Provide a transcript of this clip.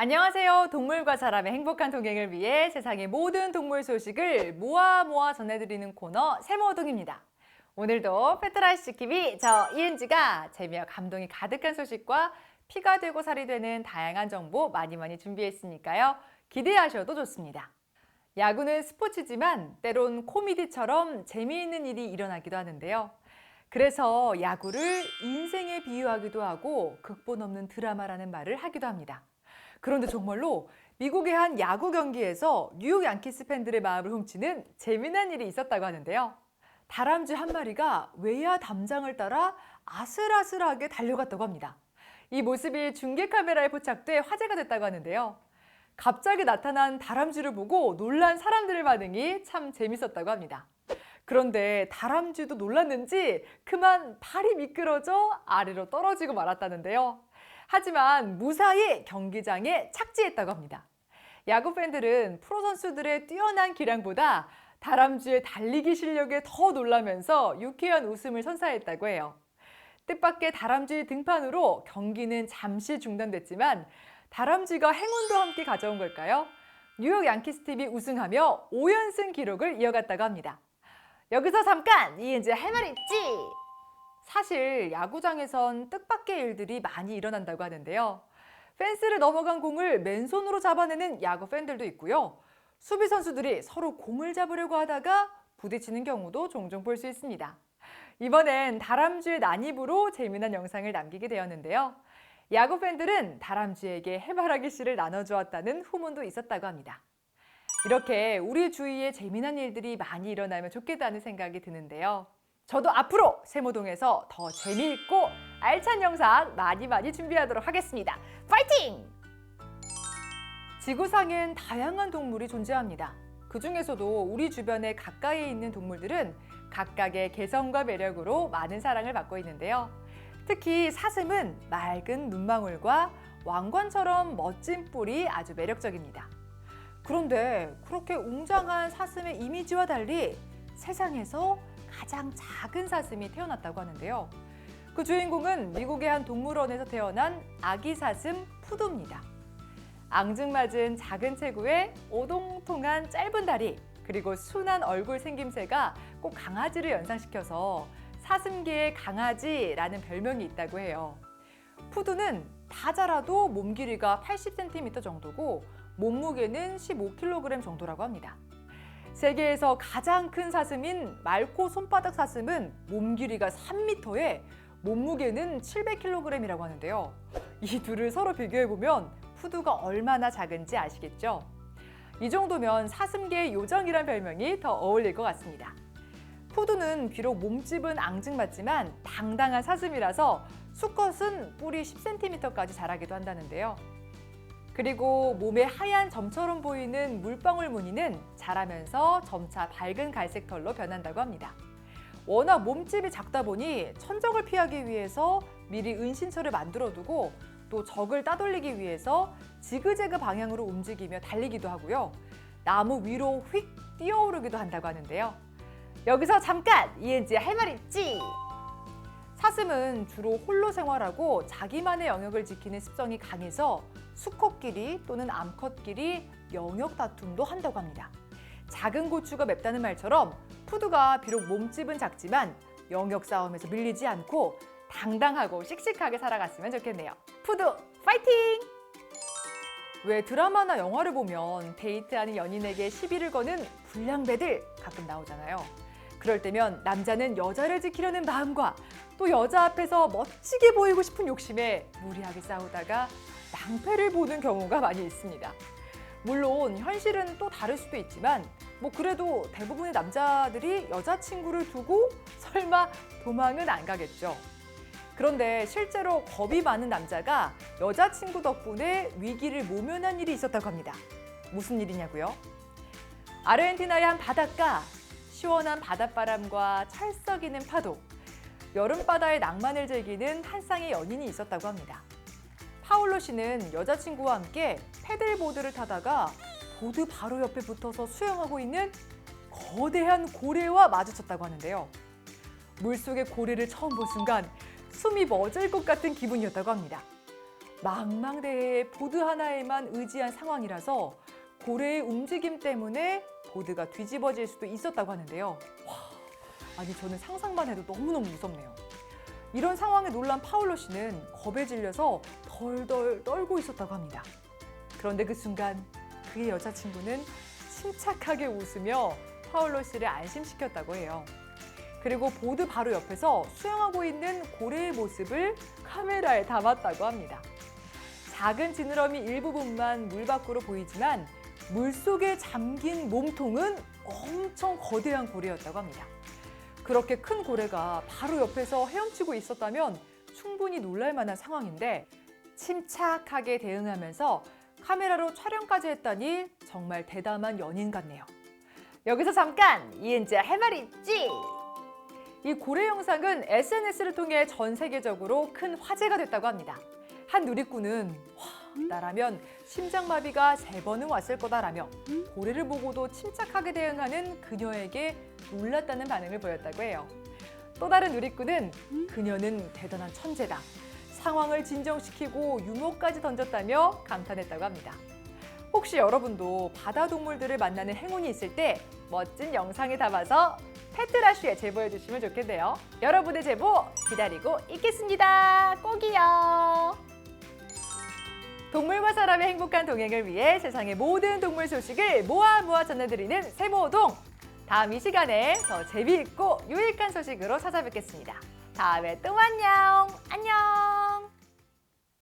안녕하세요. 동물과 사람의 행복한 동행을 위해 세상의 모든 동물 소식을 모아 모아 전해드리는 코너 세모동입니다. 오늘도 페트라이스 TV 저 이은지가 재미와 감동이 가득한 소식과 피가 되고 살이 되는 다양한 정보 많이 많이 준비했으니까요. 기대하셔도 좋습니다. 야구는 스포츠지만 때론 코미디처럼 재미있는 일이 일어나기도 하는데요. 그래서 야구를 인생에 비유하기도 하고 극본 없는 드라마라는 말을 하기도 합니다. 그런데 정말로 미국의 한 야구 경기에서 뉴욕 양키스 팬들의 마음을 훔치는 재미난 일이 있었다고 하는데요. 다람쥐 한 마리가 외야 담장을 따라 아슬아슬하게 달려갔다고 합니다. 이 모습이 중계 카메라에 포착돼 화제가 됐다고 하는데요. 갑자기 나타난 다람쥐를 보고 놀란 사람들의 반응이 참 재밌었다고 합니다. 그런데 다람쥐도 놀랐는지 그만 발이 미끄러져 아래로 떨어지고 말았다는데요. 하지만 무사히 경기장에 착지했다고 합니다. 야구 팬들은 프로 선수들의 뛰어난 기량보다 다람쥐의 달리기 실력에 더 놀라면서 유쾌한 웃음을 선사했다고 해요. 뜻밖의 다람쥐 등판으로 경기는 잠시 중단됐지만 다람쥐가 행운도 함께 가져온 걸까요? 뉴욕 양키스 팀이 우승하며 5연승 기록을 이어갔다고 합니다. 여기서 잠깐 이은지 할 말 있지? 사실 야구장에선 뜻밖의 일들이 많이 일어난다고 하는데요. 펜스를 넘어간 공을 맨손으로 잡아내는 야구 팬들도 있고요. 수비 선수들이 서로 공을 잡으려고 하다가 부딪히는 경우도 종종 볼 수 있습니다. 이번엔 다람쥐의 난입으로 재미난 영상을 남기게 되었는데요. 야구 팬들은 다람쥐에게 해바라기 씨를 나눠주었다는 후문도 있었다고 합니다. 이렇게 우리 주위에 재미난 일들이 많이 일어나면 좋겠다는 생각이 드는데요. 저도 앞으로 세모동에서 더 재미있고 알찬 영상 많이 많이 준비하도록 하겠습니다. 파이팅! 지구상엔 다양한 동물이 존재합니다. 그 중에서도 우리 주변에 가까이 있는 동물들은 각각의 개성과 매력으로 많은 사랑을 받고 있는데요. 특히 사슴은 맑은 눈망울과 왕관처럼 멋진 뿔이 아주 매력적입니다. 그런데 그렇게 웅장한 사슴의 이미지와 달리 세상에서 가장 작은 사슴이 태어났다고 하는데요. 그 주인공은 미국의 한 동물원에서 태어난 아기 사슴 푸두입니다. 앙증맞은 작은 체구에 오동통한 짧은 다리, 그리고 순한 얼굴 생김새가 꼭 강아지를 연상시켜서 사슴계의 강아지라는 별명이 있다고 해요. 푸두는 다 자라도 몸 길이가 80cm 정도고 몸무게는 15kg 정도라고 합니다. 세계에서 가장 큰 사슴인 말코 손바닥 사슴은 몸 길이가 3m에 몸무게는 700kg이라고 하는데요. 이 둘을 서로 비교해보면 푸두가 얼마나 작은지 아시겠죠? 이 정도면 사슴계의 요정이란 별명이 더 어울릴 것 같습니다. 푸두는 비록 몸집은 앙증맞지만 당당한 사슴이라서 수컷은 뿔이 10cm까지 자라기도 한다는데요. 그리고 몸에 하얀 점처럼 보이는 물방울 무늬는 자라면서 점차 밝은 갈색 털로 변한다고 합니다. 워낙 몸집이 작다 보니 천적을 피하기 위해서 미리 은신처를 만들어 두고 또 적을 따돌리기 위해서 지그재그 방향으로 움직이며 달리기도 하고요. 나무 위로 휙 뛰어오르기도 한다고 하는데요. 여기서 잠깐 이은지 할 말 있지? 사슴은 주로 홀로 생활하고 자기만의 영역을 지키는 습성이 강해서 수컷끼리 또는 암컷끼리 영역 다툼도 한다고 합니다. 작은 고추가 맵다는 말처럼 푸드가 비록 몸집은 작지만 영역 싸움에서 밀리지 않고 당당하고 씩씩하게 살아갔으면 좋겠네요. 푸드 파이팅! 왜 드라마나 영화를 보면 데이트하는 연인에게 시비를 거는 불량배들 가끔 나오잖아요. 그럴 때면 남자는 여자를 지키려는 마음과 또 여자 앞에서 멋지게 보이고 싶은 욕심에 무리하게 싸우다가 낭패를 보는 경우가 많이 있습니다. 물론 현실은 또 다를 수도 있지만 뭐 그래도 대부분의 남자들이 여자친구를 두고 설마 도망은 안 가겠죠. 그런데 실제로 겁이 많은 남자가 여자친구 덕분에 위기를 모면한 일이 있었다고 합니다. 무슨 일이냐고요? 아르헨티나의 한 바닷가, 시원한 바닷바람과 찰썩이는 파도, 여름바다의 낭만을 즐기는 한 쌍의 연인이 있었다고 합니다. 파울로 씨는 여자친구와 함께 패들보드를 타다가 보드 바로 옆에 붙어서 수영하고 있는 거대한 고래와 마주쳤다고 하는데요. 물속의 고래를 처음 본 순간 숨이 멎을 것 같은 기분이었다고 합니다. 망망대해에 보드 하나에만 의지한 상황이라서 고래의 움직임 때문에 보드가 뒤집어질 수도 있었다고 하는데요. 와, 아니 저는 상상만 해도 너무너무 무섭네요. 이런 상황에 놀란 파울로 씨는 겁에 질려서 덜덜 떨고 있었다고 합니다. 그런데 그 순간 그의 여자친구는 침착하게 웃으며 파울로 씨를 안심시켰다고 해요. 그리고 보드 바로 옆에서 수영하고 있는 고래의 모습을 카메라에 담았다고 합니다. 작은 지느러미 일부분만 물 밖으로 보이지만 물 속에 잠긴 몸통은 엄청 거대한 고래였다고 합니다. 그렇게 큰 고래가 바로 옆에서 헤엄치고 있었다면 충분히 놀랄 만한 상황인데 침착하게 대응하면서 카메라로 촬영까지 했다니 정말 대담한 연인 같네요. 여기서 잠깐 이은지 할말 있지? 이 고래 영상은 SNS를 통해 전 세계적으로 큰 화제가 됐다고 합니다. 한 누리꾼은 와, 나라면 심장마비가 세 번은 왔을 거다라며 고래를 보고도 침착하게 대응하는 그녀에게 놀랐다는 반응을 보였다고 해요. 또 다른 누리꾼은 그녀는 대단한 천재다. 상황을 진정시키고 유머까지 던졌다며 감탄했다고 합니다. 혹시 여러분도 바다 동물들을 만나는 행운이 있을 때 멋진 영상에 담아서 페트라쉬에 제보해 주시면 좋겠네요. 여러분의 제보 기다리고 있겠습니다. 꼭이요. 동물과 사람의 행복한 동행을 위해 세상의 모든 동물 소식을 모아 모아 전해드리는 세모동. 다음 이 시간에 더 재미있고 유익한 소식으로 찾아뵙겠습니다. 다음에 또 안녕. 안녕.